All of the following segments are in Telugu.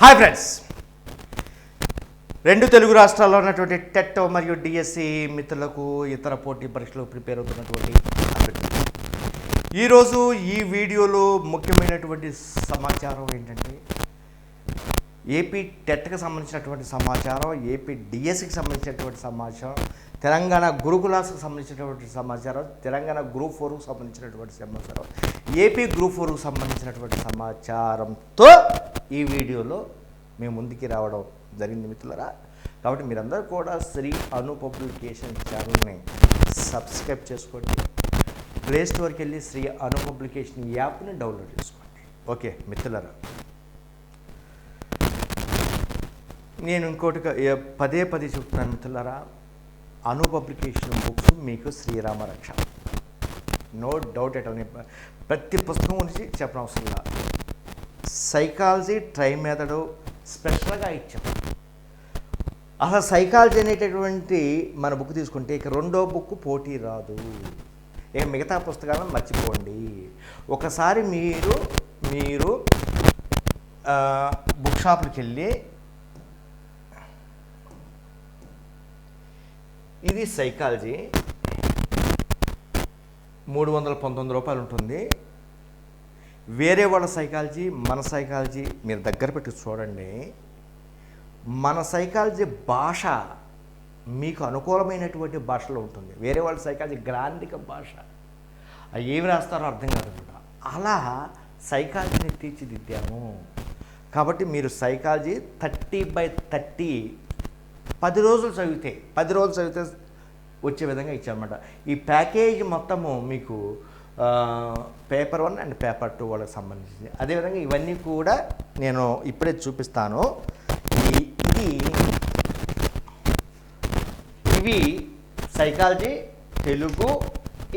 Hi friends. రెండు తెలుగు రాష్ట్రాల్లో ఉన్నటువంటి టెట్ మరియు డిఎస్సి మిత్రులకు ఇతర పోటీ పరీక్షలు ప్రిపేర్ అవుతున్నటువంటి ఈరోజు ఈ వీడియోలో ముఖ్యమైనటువంటి సమాచారం ఏంటంటే ఏపీ టెట్కి సంబంధించినటువంటి సమాచారం ఏపీ డిఎస్సికి సంబంధించినటువంటి సమాచారం తెలంగాణ గురుకులాస్కి సంబంధించినటువంటి సమాచారం తెలంగాణ గ్రూప్ ఫోర్కు సంబంధించినటువంటి సమాచారం ఏపీ గ్రూప్ ఫోర్కు సంబంధించినటువంటి సమాచారంతో ఈ వీడియోలో మేము ముందుకి రావడం జరిగింది మిత్రులరా. కాబట్టి మీరందరూ కూడా శ్రీ అను పబ్లికేషన్ ఛానల్ని సబ్స్క్రైబ్ చేసుకోండి. ప్లే స్టోర్కి వెళ్ళి శ్రీ అను పబ్లికేషన్ యాప్ని డౌన్లోడ్ చేసుకోండి. ఓకే మిత్రులరా. నేను ఇంకోటి పదే పదే చెప్తున్నాను మిత్రులరా. అను పబ్లికేషన్ బుక్స్ మీకు శ్రీరామ రక్ష. నో డౌట్ ఎట్ అని ప్రతి పుస్తకం గురించి చెప్పడం అవసరం లేదు సైకాలజీ ట్రై మెథడు స్పెషల్గా ఇచ్చాం. అసలు సైకాలజీ అనేటటువంటి మన బుక్ తీసుకుంటే ఇక రెండో బుక్ పోటీ రాదు. ఇక మిగతా పుస్తకాలను మర్చిపోండి. ఒకసారి మీరు మీరు బుక్ షాప్కి వెళ్ళి ఇది సైకాలజీ మూడు వందల పంతొమ్మిది రూపాయలు ఉంటుంది. వేరే వాళ్ళ సైకాలజీ మన సైకాలజీ మీరు దగ్గర పెట్టి చూడండి. మన సైకాలజీ భాష మీకు అనుకూలమైనటువంటి భాషలో ఉంటుంది. వేరే వాళ్ళ సైకాలజీ గ్రాంధిక భాష. అవి ఏమి రాస్తారో అర్థం కాదనమాట అలా సైకాలజీని తీర్చిదిద్దాము. కాబట్టి మీరు సైకాలజీ థర్టీ బై థర్టీ పది రోజులు చదివితే పది రోజులు చదివితే వచ్చే విధంగా ఇచ్చారన్నమాట. ఈ ప్యాకేజ్ మొత్తము మీకు paper one and paper two వాళ్ళకి సంబంధించింది. అదేవిధంగా ఇవన్నీ కూడా నేను ఇప్పుడే చూపిస్తాను. ఇది ఇవి సైకాలజీ తెలుగు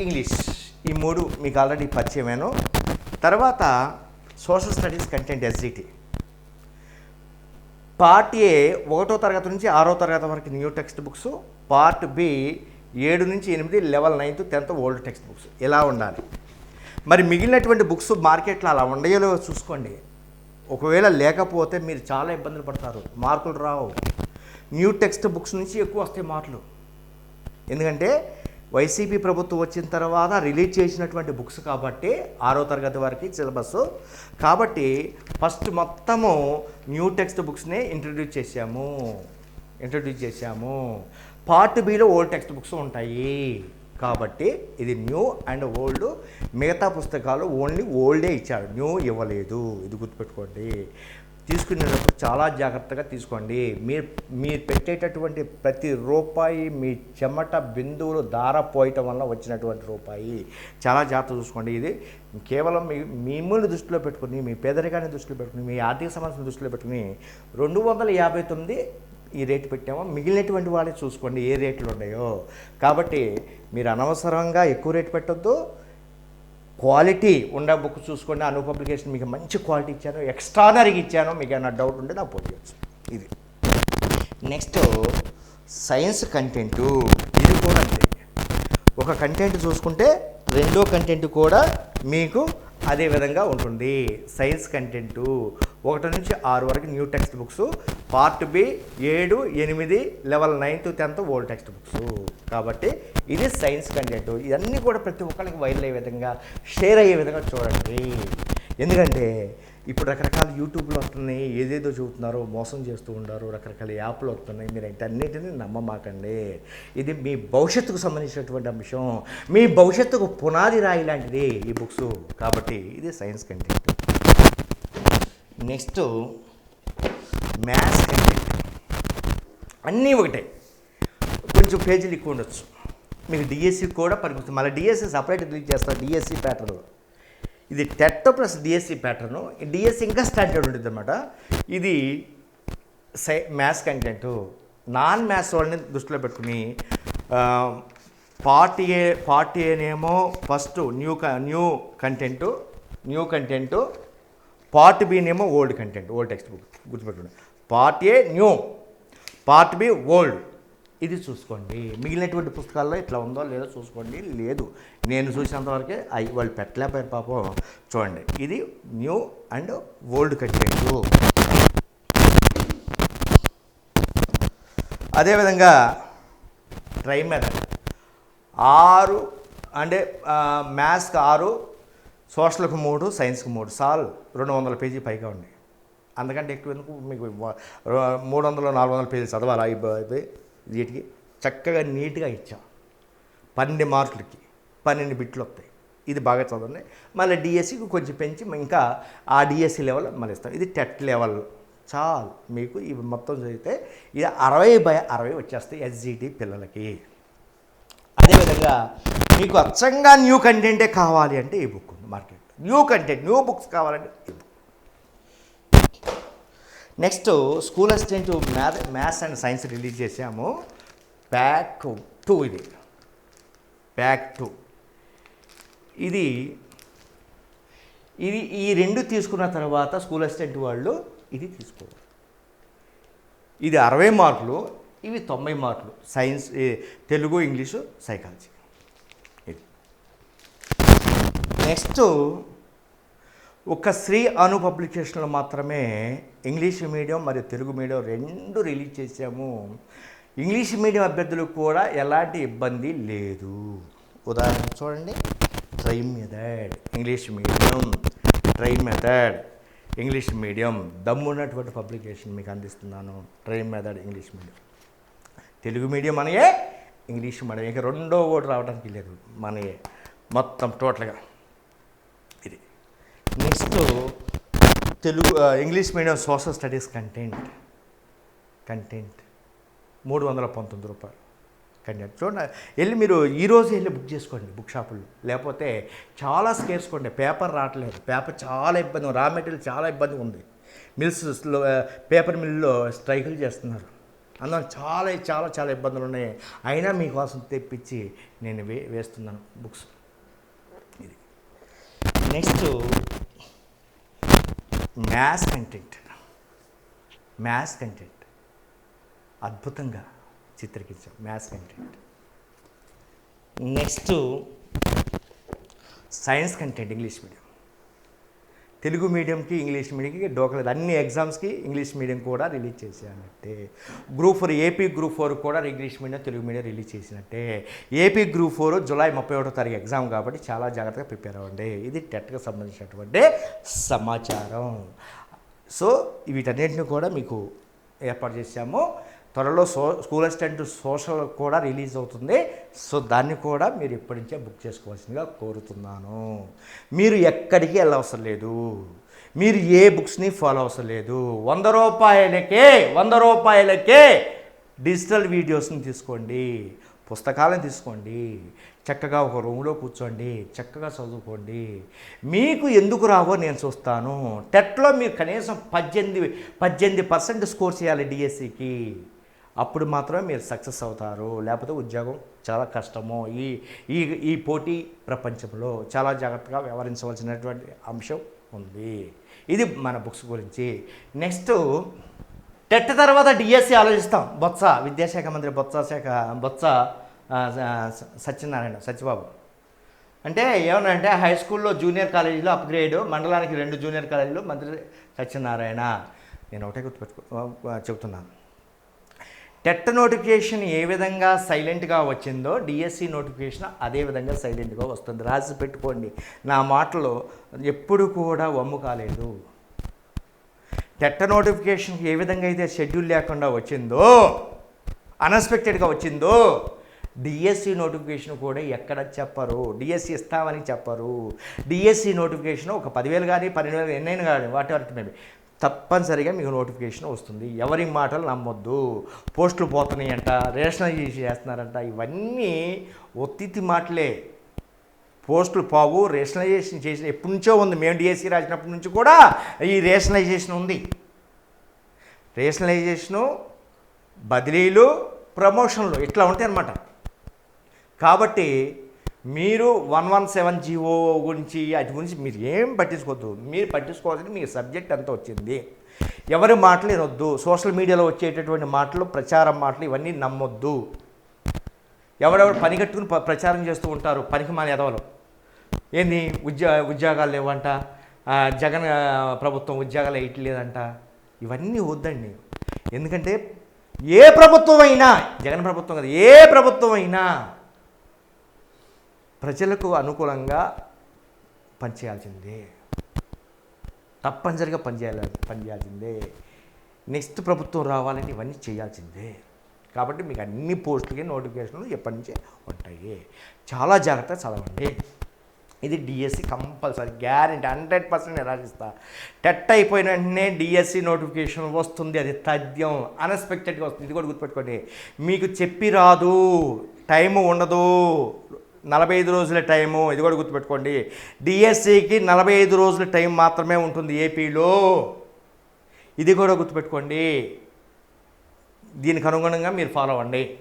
ఇంగ్లీష్. ఈ మూడు మీకు ఆల్రెడీ పరిచయమేను. తర్వాత social studies content SGT. Part A ఒకటో తరగతి నుంచి ఆరో తరగతి వరకు new text books. Part B ఏడు నుంచి ఎనిమిది level ninth tenth old text books. ఇలా ఉండాలి. మరి మిగిలినటువంటి బుక్స్ మార్కెట్లో అలా ఉండయో చూసుకోండి. ఒకవేళ లేకపోతే మీరు చాలా ఇబ్బందులు పడతారు. మార్కులు రావు. న్యూ టెక్స్ట్ బుక్స్ నుంచి ఎక్కువ వస్తాయి మార్కులు ఎందుకంటే వైసీపీ ప్రభుత్వం వచ్చిన తర్వాత రిలీజ్ చేసినటువంటి బుక్స్ కాబట్టి ఆరో తరగతి వరకు సిలబస్. కాబట్టి ఫస్ట్ మొత్తము న్యూ టెక్స్ట్ బుక్స్నే ఇంట్రడ్యూస్ చేశాము. ఇంట్రడ్యూస్ చేశాము. పార్ట్ బిలో ఓల్డ్ టెక్స్ట్ బుక్స్ ఉంటాయి. కాబట్టి ఇది న్యూ అండ్ ఓల్డ్. మిగతా పుస్తకాలు ఓన్లీ ఓల్డే ఇచ్చాడు. న్యూ ఇవ్వలేదు. ఇది గుర్తుపెట్టుకోండి. తీసుకునేటప్పుడు చాలా జాగ్రత్తగా తీసుకోండి. మీరు మీరు పెట్టేటటువంటి ప్రతి రూపాయి మీ చెమట బిందువులు దార పోయటం వల్ల వచ్చినటువంటి రూపాయి. చాలా జాగ్రత్త చూసుకోండి. ఇది కేవలం మీ మిమ్మల్ని దృష్టిలో పెట్టుకుని మీ పేదరికాన్ని దృష్టిలో పెట్టుకుని మీ ఆర్థిక సమస్యను దృష్టిలో పెట్టుకుని రెండు వందల యాభై తొమ్మిది ఈ రేటు పెట్టామో? మిగిలినటువంటి వాళ్ళే చూసుకోండి ఏ రేట్లు ఉన్నాయో. కాబట్టి మీరు అనవసరంగా ఎక్కువ రేటు పెట్టొద్దు. క్వాలిటీ ఉన్న బుక్ చూసుకోండి. అను పబ్లికేషన్ మీకు మంచి క్వాలిటీ ఇచ్చాను. ఎక్స్ట్రానరీగా ఇచ్చాను. మీకు ఏమైనా డౌట్ ఉంటే నాకు ఫోన్ చేయొచ్చు. ఇది. Next science content. ఇది కూడా అంతే. ఒక కంటెంట్ చూసుకుంటే రెండో కంటెంట్ కూడా మీకు అదే విధంగా ఉంటుంది. Science content. ఒకటి నుంచి ఆరు వరకు new text books. Part B ఏడు ఎనిమిది level ninth tenth old text books. కాబట్టి ఇది సైన్స్ కంటెంట్. ఇవన్నీ కూడా ప్రతి ఒక్కరికి వైరల్ అయ్యే విధంగా షేర్ అయ్యే విధంగా చూడండి. ఎందుకంటే ఇప్పుడు రకరకాల యూట్యూబ్లు వస్తున్నాయి ఏదేదో చూపుతున్నారో మోసం చేస్తూ ఉంటారు రకరకాల యాప్లు వస్తున్నాయి. మీరు అన్నింటిని నమ్మమాకండి. ఇది మీ భవిష్యత్తుకు సంబంధించినటువంటి అంశం. మీ భవిష్యత్తుకు పునాది రాయి లాంటిది ఈ బుక్స్. కాబట్టి ఇది science content. Next maths content అన్నీ ఒకటే. కొంచెం పేజీలు ఎక్కువ ఉండొచ్చు. మీకు డిఎస్సి కూడా పనికొస్తుంది మళ్ళీ డిఎస్సి సపరేట్ రిలీజ్ చేస్తారు డిఎస్సి ప్యాటర్న్ ఇది TET plus DSC pattern DSC ఇంకా స్టాండర్డ్ ఉంటుంది అనమాట ఇది సై మ్యాథ్స్ కంటెంట్ నాన్ మ్యాథ్స్ వాళ్ళని దృష్టిలో పెట్టుకుని పార్ట్ ఏ పార్ట్ ఏనేమో ఫస్ట్ న్యూ క new content new content part B నేమో old content old text book గుర్తుపెట్టుకోండి. Part A new part B old. ఇది చూసుకోండి. మిగిలినటువంటి పుస్తకాల్లో ఇట్లా ఉందో లేదో చూసుకోండి. లేదు నేను చూసినంతవరకే అవి వాళ్ళు పెట్టలేకపోయారు పాపం. చూడండి ఇది న్యూ అండ్ ఓల్డ్ కంటెంట్. అదేవిధంగా ట్రైమెథడ్ ఆరు అంటే మ్యాథ్స్కి ఆరు సోషల్కి మూడు సైన్స్కి మూడు. సాల్ రెండు వందల పేజీ పైగా ఉంది అందుకంటే ఎక్కువ ఎందుకు మీకు మూడు వందలు నాలుగు వందల పేజీలు చదవాలా ఈ వీటికి చక్కగా నీట్గా ఇచ్చాం. పన్నెండు మార్కులకి పన్నెండు బిట్లు వస్తాయి. ఇది బాగా చదవండి. మళ్ళీ డిఎస్సికి కొంచెం పెంచి ఇంకా ఆ డిఎస్సి లెవెల్ మళ్ళీ ఇస్తాం ఇది టెట్ లెవెల్. చాలు. మీకు ఇవి మొత్తం చదివితే ఇది అరవై బై అరవై వచ్చేస్తాయి ఎస్జిటి పిల్లలకి. అదేవిధంగా మీకు అచ్చంగా న్యూ కంటెంటే కావాలి అంటే ఈ బుక్ ఉంది. Market new content new books కావాలంటే ఈ book next school assistant math maths and science release చేసాము ప్యాక్ టూ ఇది. ప్యాక్ టూ ఇది ఇది ఈ రెండు తీసుకున్న తర్వాత స్కూల్ అసిస్టెంట్ వాళ్ళు ఇది తీసుకోవాలి. ఇది అరవై మార్కులు. ఇవి తొంభై మార్కులు. Science Telugu English psychology. ఇది. నెక్స్ట్ ఒక శ్రీ అను పబ్లికేషన్లో మాత్రమే ఇంగ్లీష్ మీడియం మరియు తెలుగు మీడియం రెండు రిలీజ్ చేసాము ఇంగ్లీష్ మీడియం అభ్యర్థులకు కూడా ఎలాంటి ఇబ్బంది లేదు. ఉదాహరణ చూడండి. Try method English medium. Try method English medium. దమ్మున్నటువంటి publication మీకు అందిస్తున్నాను. Try method English medium. Telugu medium మనయే English medium ఇంకా రెండో ఓటు రావడానికి లేదు మనయే. మొత్తం టోటల్గా. ఇది. Next Telugu English medium social studies content. Content. మూడు వందల పంతొమ్మిది రూపాయలు. కంటెంట్. చూడండి వెళ్ళి మీరు ఈరోజు వెళ్ళి బుక్ చేసుకోండి బుక్ షాపుల్లో. లేకపోతే చాలా స్కేర్చుకోండి పేపర్ రావట్లేదు. పేపర్ చాలా ఇబ్బంది రా మెటీరియల్ చాలా ఇబ్బంది ఉంది. మిల్స్లో పేపర్ మిల్లో స్ట్రైకులు చేస్తున్నారు. అందువల్ల చాలా చాలా చాలా ఇబ్బందులు ఉన్నాయి. అయినా మీకోసం తెప్పించి నేను వే వేస్తున్నాను బుక్స్. ఇది. Next maths content maths content అద్భుతంగా చిత్రీకరించాం maths content next science content English medium Telugu మీడియంకి English మీడియంకి డోకలేదు. అన్ని ఎగ్జామ్స్కి ఇంగ్లీష్ మీడియం కూడా release చేసేయాలంటే group four AP group four కూడా English medium Telugu medium release చేసినట్టే. ఏపీ గ్రూప్ ఫోర్ జూలై ముప్పై ఒకటో తారీఖు ఎగ్జామ్ కాబట్టి చాలా జాగ్రత్తగా ప్రిపేర్ అవ్వండి. ఇది టెట్కి సంబంధించినటువంటి సమాచారం. సో వీటన్నిటిని కూడా మీకు ఏర్పాటు చేశాము. త్వరలో సో స్కూల్ అసిస్టెంట్ సోషల్ కూడా రిలీజ్ అవుతుంది. సో దాన్ని కూడా మీరు ఇప్పటి నుంచే బుక్ చేసుకోవాల్సిందిగా కోరుతున్నాను. మీరు ఎక్కడికి వెళ్ళవసరం లేదు. మీరు ఏ బుక్స్ని ఫాలో అవసరం లేదు. వంద రూపాయలకే వంద రూపాయలకే డిజిటల్ వీడియోస్ని తీసుకోండి. పుస్తకాలను తీసుకోండి. చక్కగా ఒక రూమ్లో కూర్చోండి. చక్కగా చదువుకోండి. మీకు ఎందుకు రావో నేను చూస్తాను. టెట్లో మీరు కనీసం పద్దెనిమిది పద్దెనిమిది పర్సెంట్ స్కోర్ చేయాలి డిఎస్సికి. అప్పుడు మాత్రమే మీరు సక్సెస్ అవుతారు. లేకపోతే ఉద్యోగం చాలా కష్టము. ఈ ఈ ఈ పోటీ ప్రపంచంలో చాలా జాగ్రత్తగా వ్యవహరించవలసినటువంటి అంశం ఉంది. ఇది మన బుక్స్ గురించి. నెక్స్ట్ టెట్ తర్వాత డిఎస్సి ఆలోచిస్తాం. బొత్స విద్యాశాఖ మంత్రి బొత్స శాఖ బొత్స సత్యనారాయణ సత్యబాబు. అంటే ఏమన్నంటే హై స్కూల్లో జూనియర్ కాలేజీలో అప్గ్రేడ్ మండలానికి రెండు జూనియర్ కాలేజీలు మంత్రి సత్యనారాయణ. నేను ఒకటే గుర్తుపెట్టుకో చెబుతున్నాను టెట్ నోటిఫికేషన్ ఏ విధంగా సైలెంట్గా వచ్చిందో డిఎస్సి నోటిఫికేషన్ అదే విధంగా సైలెంట్గా వస్తుంది. రాసి పెట్టుకోండి. నా మాటలో ఎప్పుడు కూడా వమ్ము కాలేదు. టెట్ నోటిఫికేషన్కి ఏ విధంగా అయితే షెడ్యూల్ లేకుండా వచ్చిందో అన్ఎక్స్పెక్టెడ్గా వచ్చిందో డిఎస్సి నోటిఫికేషన్ కూడా ఎక్కడ చెప్పరు? డిఎస్సి ఇస్తామని చెప్పరు. డిఎస్సి నోటిఫికేషన్ ఒక పదివేలు కానీ పన్నెండు వేలు ఎన్నైనా కానీ వాటి వరకు మేబీ. తప్పనిసరిగా మీకు నోటిఫికేషన్ వస్తుంది. ఎవరి మాటలు నమ్మొద్దు. పోస్టులు పోతున్నాయంట రేషనలైజ్ చేస్తున్నారంట ఇవన్నీ ఒత్తితి మాటలే. పోస్టులు పావు రేషనలైజేషన్ చేసిన ఎప్పటి నుంచో ఉంది. మేము డిఎస్సి రాసినప్పటి నుంచి కూడా ఈ రేషనలైజేషన్ ఉంది. రేషనలైజేషను బదిలీలు ప్రమోషన్లు ఇట్లా ఉంటాయి అన్నమాట కాబట్టి మీరు వన్ వన్ సెవెన్ జీవో గురించి వాటి గురించి మీరు ఏం పట్టించుకోవద్దు. మీరు పట్టించుకోవాల్సింది మీ సబ్జెక్ట్ అంతా వచ్చింది. ఎవరి మాటలు వినొద్దు. సోషల్ మీడియాలో వచ్చేటటువంటి మాటలు ప్రచారం మాటలు ఇవన్నీ నమ్మొద్దు. ఎవరెవరు పని కట్టుకుని ప- ప్రచారం చేస్తూ ఉంటారు పనికి మాని ఎదవలు ఏంది? ఉద్యో ఉద్యోగాలు లేవంట. జగన్ ప్రభుత్వం ఉద్యోగాలు వేయట్లేదంట. ఇవన్నీ వద్దండి. ఎందుకంటే ఏ ప్రభుత్వం అయినా జగన్ ప్రభుత్వం కదా ఏ ప్రభుత్వం అయినా ప్రజలకు అనుకూలంగా పనిచేయాల్సిందే. తప్పనిసరిగా పనిచేయాలి పనిచేయాల్సిందే. నెక్స్ట్ ప్రభుత్వం రావాలంటే ఇవన్నీ చేయాల్సిందే. కాబట్టి మీకు అన్ని పోస్టులకి నోటిఫికేషన్లు ఎప్పటి నుంచే ఉంటాయి. చాలా జాగ్రత్తగా చదవండి. ఇది DSC compulsory guarantee hundred percent నిరాశిస్తా. TET అయిపోయిన వెంటనే డిఎస్సి నోటిఫికేషన్ వస్తుంది అది తథ్యం అన్ఎక్స్పెక్టెడ్గా వస్తుంది. ఇది కూడా గుర్తుపెట్టుకోండి. మీకు చెప్పి రాదు టైము ఉండదు. నలభై ఐదు రోజుల టైము. ఇది కూడా గుర్తుపెట్టుకోండి. డిఎస్సికి నలభై ఐదు రోజుల టైం మాత్రమే ఉంటుంది ఏపీలో. ఇది కూడా గుర్తుపెట్టుకోండి. దీనికి అనుగుణంగా మీరు ఫాలో అవ్వండి.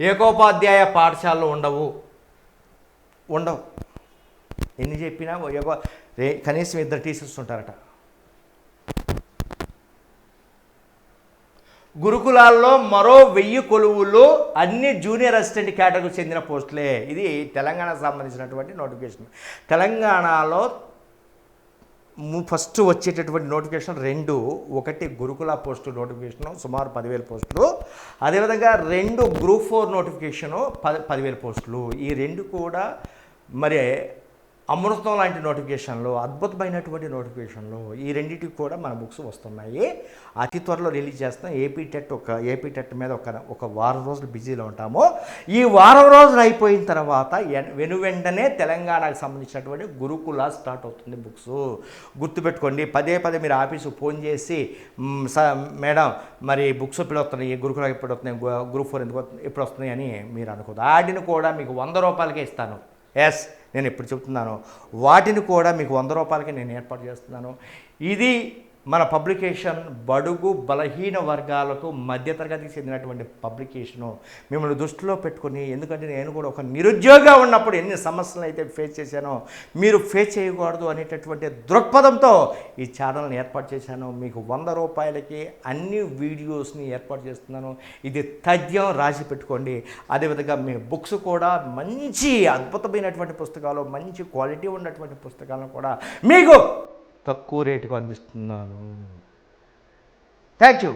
ఏకోపాధ్యాయ పాఠశాలలు ఉండవు. ఉండవు. ఎన్ని చెప్పినా ఏకో కనీసం ఇద్దరు టీచర్స్ ఉంటారట. గురుకులాల్లో మరో వెయ్యి కొలువులు అన్ని జూనియర్ అసిస్టెంట్ కేటగిరీకి చెందిన పోస్టులే. ఇది తెలంగాణకు సంబంధించినటువంటి నోటిఫికేషన్. తెలంగాణలో ఫస్ట్ వచ్చేటటువంటి నోటిఫికేషన్ రెండు. ఒకటి గురుకుల పోస్టు నోటిఫికేషను సుమారు పదివేల పోస్టులు. అదేవిధంగా రెండు గ్రూప్ ఫోర్ నోటిఫికేషను పది పదివేల పోస్టులు. ఈ రెండు కూడా మరి అమృతం లాంటి నోటిఫికేషన్లు అద్భుతమైనటువంటి నోటిఫికేషన్లు ఈ రెండింటికి కూడా మన బుక్స్ వస్తున్నాయి. అతి త్వరలో రిలీజ్ చేస్తాం. ఏపీ టెట్ ఒక ఏపీ టెట్ మీద ఒక ఒక వారం రోజులు బిజీలో ఉంటాము. ఈ వారం రోజులు అయిపోయిన తర్వాత వెను వెంటనే తెలంగాణకు సంబంధించినటువంటి గురుకుల స్టార్ట్ అవుతుంది బుక్స్. గుర్తుపెట్టుకోండి పదే పదే మీరు ఆఫీసు ఫోన్ చేసి స మేడం మరి బుక్స్ ఎప్పుడు వస్తున్నాయి? గురుకుల ఎప్పుడు వస్తున్నాయి? గ్రూప్ ఫోర్ ఎందుకు ఎప్పుడు వస్తున్నాయి? అని మీరు అనుకోదు వాటిని కూడా మీకు వంద రూపాయలకే ఇస్తాను. ఎస్ నేను ఎప్పుడు చెప్తున్నాను వాటిని కూడా మీకు వంద రూపాయలకి నేను ఏర్పాటు చేస్తున్నాను. ఇది మన పబ్లికేషన్ బడుగు బలహీన వర్గాలకు మధ్యతరగతికి చెందినటువంటి పబ్లికేషను మిమ్మల్ని దృష్టిలో పెట్టుకుని ఎందుకంటే నేను కూడా ఒక నిరుద్యోగిగా ఉన్నప్పుడు ఎన్ని సమస్యలు అయితే ఫేస్ చేశానో మీరు ఫేస్ చేయకూడదు అనేటటువంటి దృక్పథంతో ఈ ఛానల్ని ఏర్పాటు చేశాను. మీకు వంద రూపాయలకి అన్ని వీడియోస్ని ఏర్పాటు చేస్తున్నాను. ఇది తథ్యం రాసి పెట్టుకోండి. అదేవిధంగా మీ బుక్స్ కూడా మంచి అద్భుతమైనటువంటి పుస్తకాలు మంచి క్వాలిటీ ఉన్నటువంటి పుస్తకాలను కూడా మీకు తక్కువ రేటుకు అందిస్తున్నాను. Thank you